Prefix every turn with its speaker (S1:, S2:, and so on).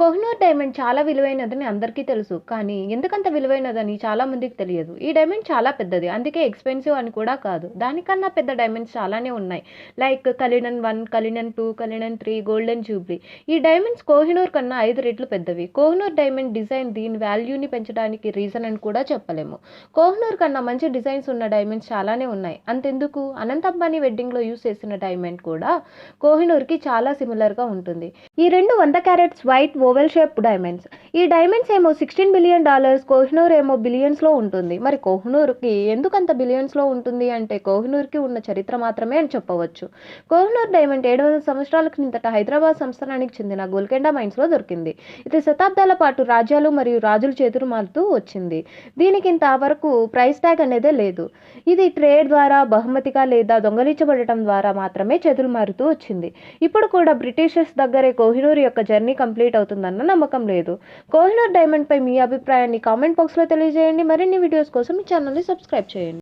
S1: Kohinoor diamond చాలా విలువైనదని అందరికీ తెలుసు. కానీ ఎందుకంత విలువైనదని చాలా మందికి తెలియదు. ఈ డైమండ్ చాలా పెద్దది. అందుకే ఎక్స్పెన్సివ్ అని కూడా కాదు. దానికన్నా పెద్ద డైమండ్స్ చాలానే ఉన్నాయి. Like Cullinan one Cullinan two Cullinan three Golden Jubilee ఈ డైమండ్స్ కోహినూర్ కన్నా ఐదు రెట్లు పెద్దవి. కోహినూర్ డైమండ్ డిజైన్ దీని వాల్యూని పెంచడానికి రీజన్ అని కూడా చెప్పలేము. కోహినూర్ కన్నా మంచి డిజైన్స్ ఉన్న డైమండ్స్ చాలానే ఉన్నాయి. అంతెందుకు? అనంత అంబానీ వెడ్డింగ్లో యూస్ చేసిన డైమండ్ కూడా కోహినూర్కి చాలా సిమిలర్గా ఉంటుంది. ఈ రెండు వంద carats white oval shape diamonds. ఈ డైమండ్స్ ఏమో సిక్స్టీన్ బిలియన్ డాలర్స్ కోహినూర్ ఏమో బిలియన్స్లో ఉంటుంది. మరి కోహినూర్కి ఎందుకు అంత బిలియన్స్లో ఉంటుంది అంటే కోహినూర్కి ఉన్న చరిత్ర మాత్రమే అని చెప్పవచ్చు. కోహినూర్ డైమండ్ ఏడు వందల సంవత్సరాల క్రిందట హైదరాబాద్ సంస్థానానికి చెందిన గోల్కెండా మైన్స్లో దొరికింది. ఇది శతాబ్దాల పాటు రాజ్యాలు మరియు రాజుల చేతులు మారుతూ వచ్చింది. దీనికి ఇంతవరకు ప్రైస్ ట్యాగ్ అనేదే లేదు. ఇది ట్రేడ్ ద్వారా బహుమతిగా లేదా దొంగలించబడటం ద్వారా మాత్రమే చేతులు మారుతూ వచ్చింది. ఇప్పుడు కూడా బ్రిటిషర్స్ దగ్గరే కోహినూర్ యొక్క జర్నీ కంప్లీట్ అవుతుందన్న నమ్మకం లేదు. కోహినూర్ డైమండ్ పై మీ అభిప్రాయాన్ని కామెంట్ బాక్స్లో తెలియజేయండి. మరిన్ని వీడియోస్ కోసం ఈ ఛానల్ని సబ్స్క్రైబ్ చేయండి.